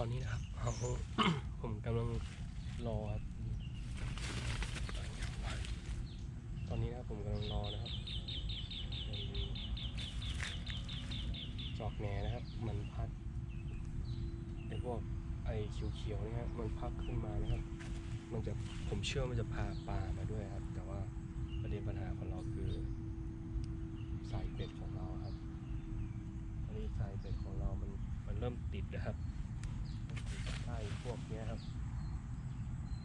อนนี้นะครับเาผมกำลังรอครับตอนนี้นะครับผมกำลังรอนะครับจอกแหนนะครับ มันพัดไอพวกไอเขียวๆนี่ครับมันพัดขึ้นมานะครับ มันจะผมเชื่อมันจะพาปลามาด้วยครับ แต่ว่าประเด็นปัญหาของเราคือสายเป็ดของเราครับอันนี้สายเป็ดของเรามันมันเริ่มติดนะครับ ใช่พวกเนี้ยครับ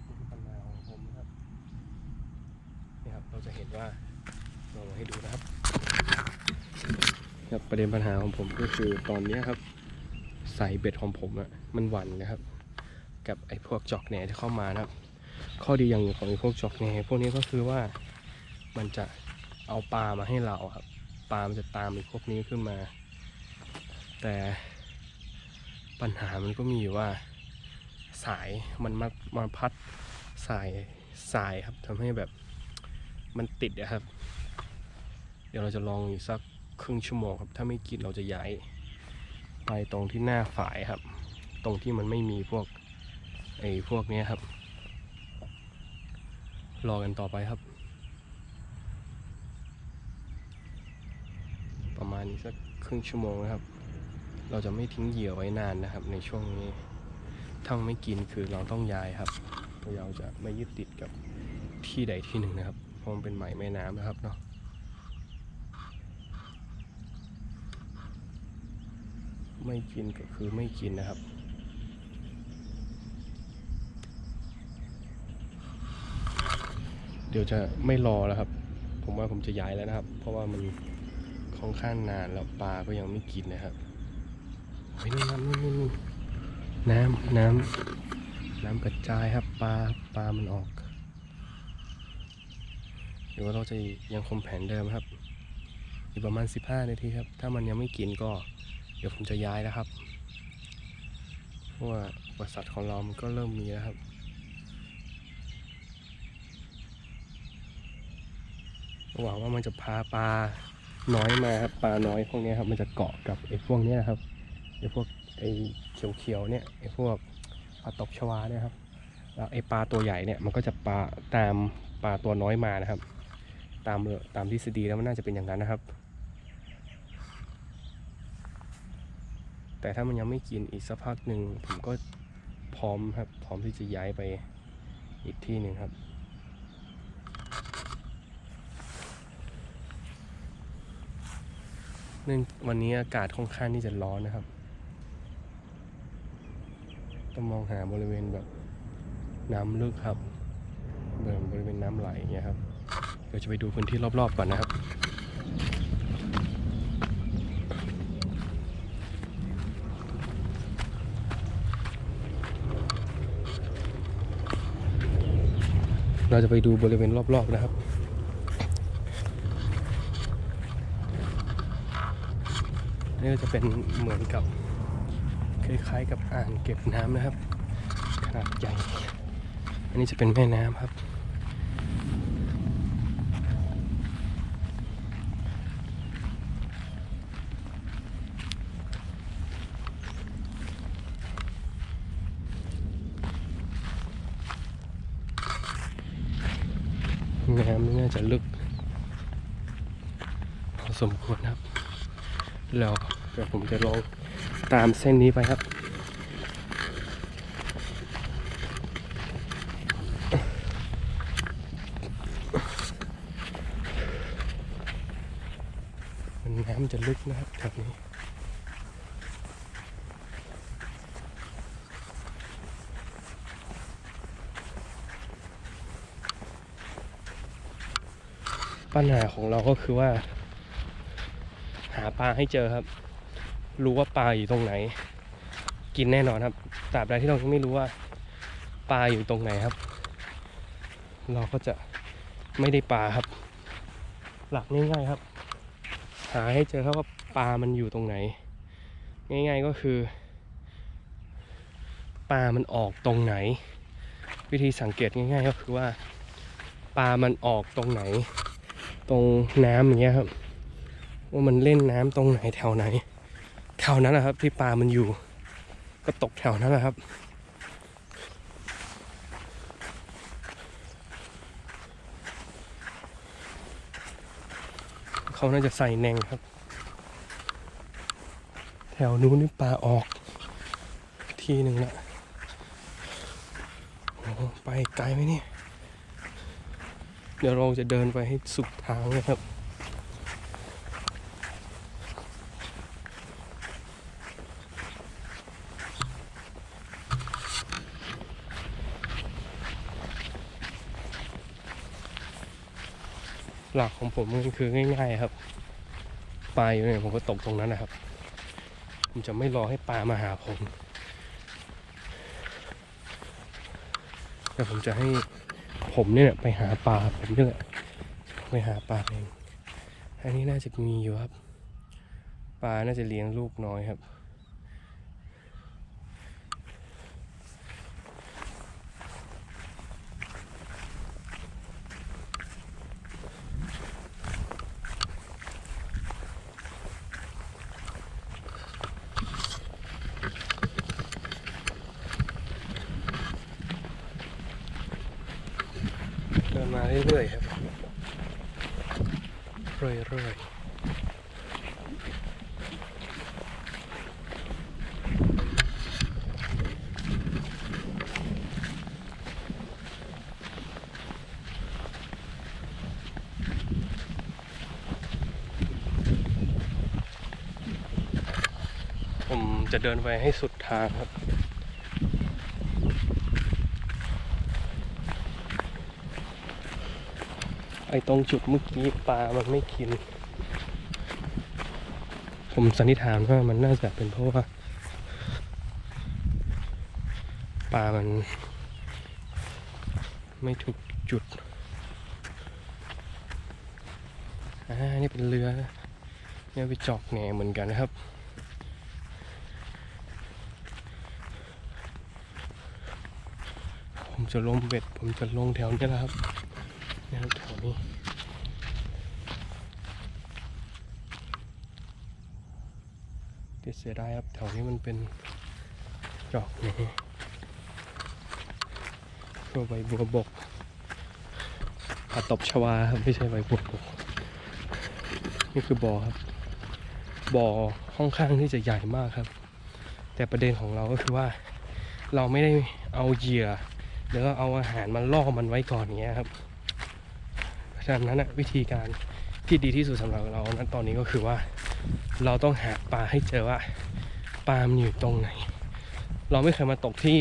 นี่คือปัญหาของผมนะครับนี่ครับ เราจะเห็นว่าลองให้ดูนะครับครับ ประเด็นปัญหาของผมก็คือตอนนี้ครับสายเบ็ดของผมอะมันหวั่นนะครับ กับไอ้พวกจอกแหน่ที่เข้ามานะครับ ข้อดีอย่างหนึ่งของไอ้พวกจอกแหน่พวกนี้ก็คือว่ามันจะเอาปลามาให้เราครับปลามันจะตามไอ้พวกนี้ขึ้นมา แต่ปัญหามันก็มีอยู่ว่าสายมันมามาพัดสายสายครับทำให้แบบมันติดอะครับ เดี๋ยวเราจะลองอีกสัก ครึ่งชั่วโมงครับ ถ้าไม่กินเราจะย้ายไปตรงที่หน้าฝายครับ ตรงที่มันไม่มีพวกไอ้พวกนี้ครับ รอกันต่อไปครับ ประมาณอีกสักครึ่งชั่วโมงนะครับ เราจะไม่ทิ้งเหยื่อไว้นานนะครับ ในช่วงนี้ถ้าไม่กินคือเราต้องย้ายครับเราจะไม่ยึดติดกับที่ใดที่หนึ่งนะครับ เพราะมันเป็นไหมแม่น้ำนะครับเนาะ ไม่กินก็คือไม่กินนะครับ เดี๋ยวจะไม่รอแล้วครับ ผมว่าผมจะย้ายแล้วนะครับ เพราะว่ามันค่อนข้างนานแล้วปลาก็ยังไม่กินนะครับเฮ้ยนี่น้ำนี่นี่นี่น้ำน้ำน้ำกระจายครับปลาปลามันออกเดี๋ยวเราจะยังคงแผนเดิมครับ อีกประมาณ 15 นาทีครับ ถ้ามันยังไม่กินก็ ดี๋ยวผมจะย้ายแล้วครับ เพราะว่าบริษัทของเรามันก็เริ่มมีแล้วครับหวังว่ามันจะพาปลาน้อยมาครับปลาน้อยพวกนี้ครับมันจะเกาะกับไอ้พวกนี้ยครับไอ้พวกไอ้เขียวๆเนี่ยไอ้พวกปลาตบชวาเนี่ยครับแล้วไอ้ปลาตัวใหญ่เนี่ยมันก็จะปลาตามปลาตัวน้อยมานะครับ ตามตามทฤษฎีแล้วมันน่าจะเป็นอย่างนั้นนะครับ แต่ถ้ามันยังไม่กินอีกสักพักหนึ่งผมก็พร้อมครับ พร้อมที่จะย้ายไปอีกที่หนึ่งครับ เนื่องวันนี้อากาศค่อนข้างที่จะร้อนนะครับต้องมองหาบริเวณแบบน้ำลึกครับเบริเวณน้ำไหลอย่างเงี้ยครับ เดี๋ยวจะไปดูพื้นที่รอบๆก่อนนะครับ เราจะไปดูบริเวณรอบๆนะครับนี่จะเป็นเหมือนกับคล้ายๆกับอ่างเก็บน้ำนะครับ ขนาดใหญ่ อันนี้จะเป็นแม่น้ำครับ น้ำนี่น่าจะลึกพอสมควรครับ แล้วเดี๋ยวผมจะลองตามเส้นนี้ไปครับมันน้ำจะลึกนะครับแถบนี้ ปัญหาของเราก็คือว่า หาปลาให้เจอครับ รู้ว่าปลาอยู่ตรงไหน กินแน่นอนครับตราบใดที่เราไม่รู้ว่าปลาอยู่ตรงไหนครับ เราก็จะไม่ได้ปลาครับ หลักง่ายๆครับ หาให้เจอครับว่าปลามันอยู่ตรงไหน ง่าย ๆก็คือปลามันออกตรงไหน วิธีสังเกตง่าย ๆ ก็คือว่าปลามันออกตรงไหน ตรงน้ำอย่างเงี้ยครับ ว่ามันเล่นน้ำตรงไหนแถวไหน แถวนั้นนะครับ ที่ปลามันอยู่ ก็ตกแถวนั้นแหละครับเขาน่าจะใส่แนงครับ แถวนู้นนี่ปลาออกทีหนึ่งละโอ้โหไปไกลไหมเนี่ย เดี๋ยวเราจะเดินไปให้สุดทางนะครับ หลักของผมก็คือง่าย ๆ ครับปลาอยู่เนี่ยผมก็ตกตรงนั้นนะครับ ผมจะไม่รอให้ปลามาหาผมแต่ผมจะให้ ผมเนี่ยไปหาปลาผมนี่ยไปหาปลาเองอันนี้น่าจะมีอยู่ครับ ปลาน่าจะเลี้ยงลูกน้อยครับ เดินมาเรื่อยๆครับ เรื่อย ๆผมจะเดินไปให้สุดทางครับ ไอ้ ตรงจุดเมื่อกี้ปลามันไม่กิน ผมสันนิษฐานว่ามันน่าจะเป็นเพราะว่าปลามัน ไม่ถูกจุด อ่า นี่เป็นเรือเนี่ยไปจอกแหนเหมือนกันนะครับผมจะลงเบ็ด ผมจะลงแถวนี้แหละครับ นี่ยครับแถวนี้แต่เสียดายครับแถวนี้มันเป็นดอกนี่ตัวใบบัวบกผัตบชวาครับไม่ใช่ใบบัวบก นี่คือบ่อครับ บ่อค่อนข้างที่จะใหญ่มากครับ แต่ประเด็นของเราก็คือว่าเราไม่ได้เอาเหยื่อแล้วก็เอาอาหารมาล่อมันไว้ก่อนอย่างเงี้ยครับ เพราะฉะนั้นนะวิธีการที่ดีที่สุดสำหรับเรานั้นตอนนี้ก็คือว่าเราต้องหาปลาให้เจอว่าปลามันอยู่ตรงไหน เราไม่เคยมาตกที่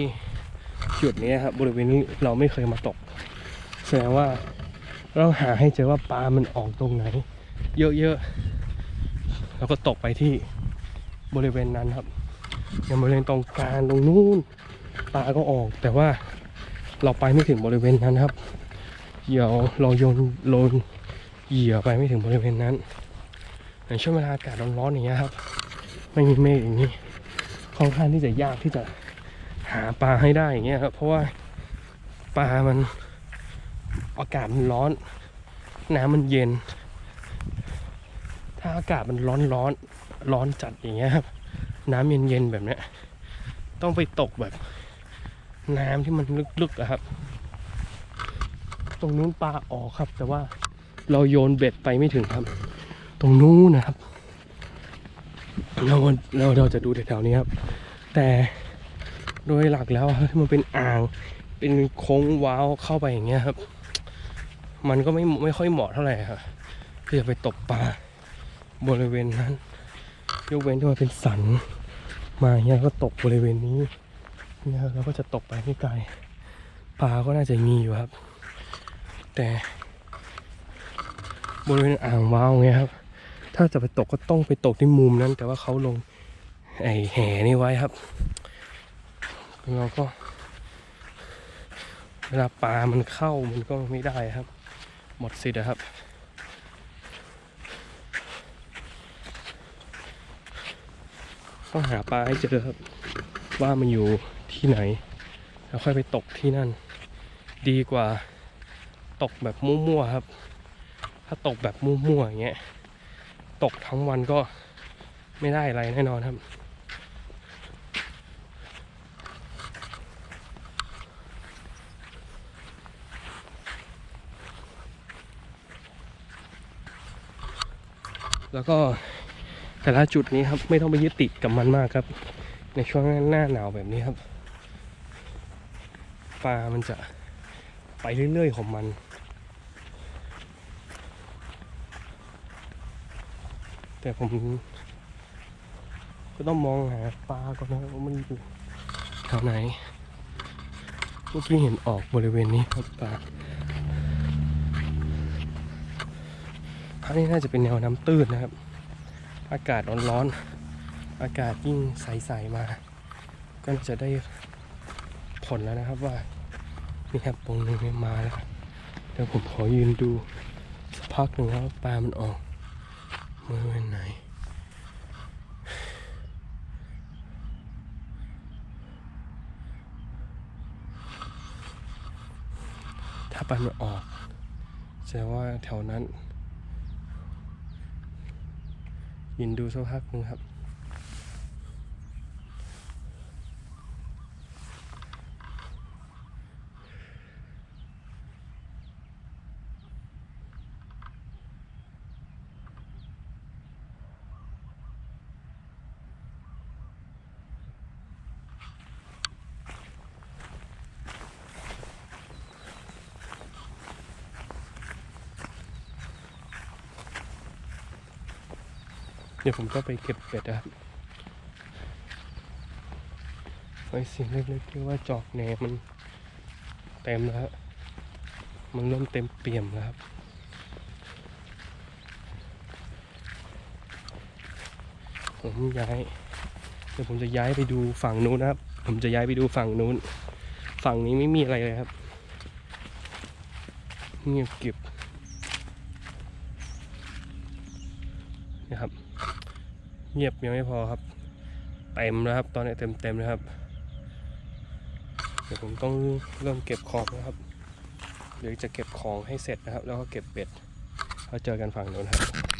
จุดนี้ครับบริเวณนี้เราไม่เคยมาตกแสดงว่าเราหาให้เจอว่าปลามันออกตรงไหน เยอะๆแล้วก็ตกไปที่บริเวณนั้นครับอย่างบริเวณตรงกลางตรงนู้นปลาก็ออก แต่ว่าเราไปไม่ถึงบริเวณนั้นครับ เดี๋ยวเราโยนโลนเหยื่อไปไม่ถึงบริเวณนั้นในช่วงเวลาอากาศร้อนๆอย่างเงี้ยครับ ไม่มีเมฆอย่างนี้ค่อนข้างที่จะยากที่จะหาปลาให้ได้อย่างเงี้ยครับเพราะว่าปลามันอากาศมันร้อน น้ำมันเย็น ถ้าอากาศมันร้อนร้อนๆร้อนจัดอย่างเงี้ยครับน้ำเย็นๆแบบเนี้ยต้องไปตกแบบ น้ำที่มันลึกๆอะครับ ตรงนู้นปลาออกครับ แต่ว่าเราโยนเบ็ดไปไม่ถึงครับ ตรงนู้นนะครับ เราเราเราจะดูแถวๆนี้ครับ แต่โดยหลักแล้วมันเป็นอ่างเป็นโค้งว้าวเข้าไปอย่างเงี้ยครับ มันก็ไม่ไม่ค่อยเหมาะเท่าไหร่ครับที่จะไปตกปลาบริเวณนั้นยกเว้นที่มันเป็นสันมาอย่างเงี้ยก็ตกบริเวณนี้เนี่ยเราก็จะตกไปไม่ไกลปลาก็น่าจะมีอยู่ครับ แต่บริเวณอ่างว้าวเงี้ยครับ ถ้าจะไปตกก็ต้องไปตกที่มุมนั้น แต่ว่าเขาลงไอแห่นี่ไว้ครับเราก็ เวลาปลามันเข้ามันก็ไม่ได้ครับ หมดสิทธิ์อะครับต้องหาปลาให้เจอครับ ว่ามันอยู่ที่ไหน แล้วค่อยไปตกที่นั่น ดีกว่า ตกแบบมั่วๆครับ ถ้าตกแบบมั่วๆอย่างเงี้ยตกทั้งวันก็ไม่ได้อะไรแน่นอนครับ แล้วก็แต่ละจุดนี้ครับไม่ต้องไปยึดติดกับมันมากครับ ในช่วงหน้าหนาวแบบนี้ครับฟ้ามันจะ ไปเรื่อยๆของมันแต่ผมก็ต้องมองหาปลาก่อนนะว่ามันอยู่แถวไหนเมื่อกี้เห็นออกบริเวณนี้ครับปลาอันนี้น่าจะเป็นแนวน้ำตื้นนะครับ อากาศร้อนๆอากาศยิ่งใสๆมา ก็จะได้ผลแล้วนะครับว่า นี่ครับตรงนี้มาแล้วเดี๋ยวผมขอยืนดูสักพักหนึ่งครับว่าปลามันออกบริเวณไหนถ้าปลามันออกแสดงว่าแถวนั้นยินดูสักพักหนึ่งครับ เดี๋ยวผมก็ไปเก็บเป็ดนะครับไอ้สิ่งเล็กๆที่ว่าจอกแหนมันเต็มแล้วฮะมันเริ่มเต็มเปี่ยมแล้วครับผมย้ายเดี๋ยวผมจะย้ายไปดูฝั่งนู้นนะครับ ผมจะย้ายไปดูฝั่งนู้น ฝั่งนี้ไม่มีอะไรเลยครับเงียบเกริบนะครับ เงียบยังไม่พอครับ เต็มแล้วครับ ตอนนี้เต็มเต็มนะครับ เดี๋ยวผมต้องเริ่มเก็บของนะครับเดี๋ยวจะเก็บของให้เสร็จนะครับ แล้วก็เก็บเป็ดแล้วเจอกันฝั่งนู้นครับ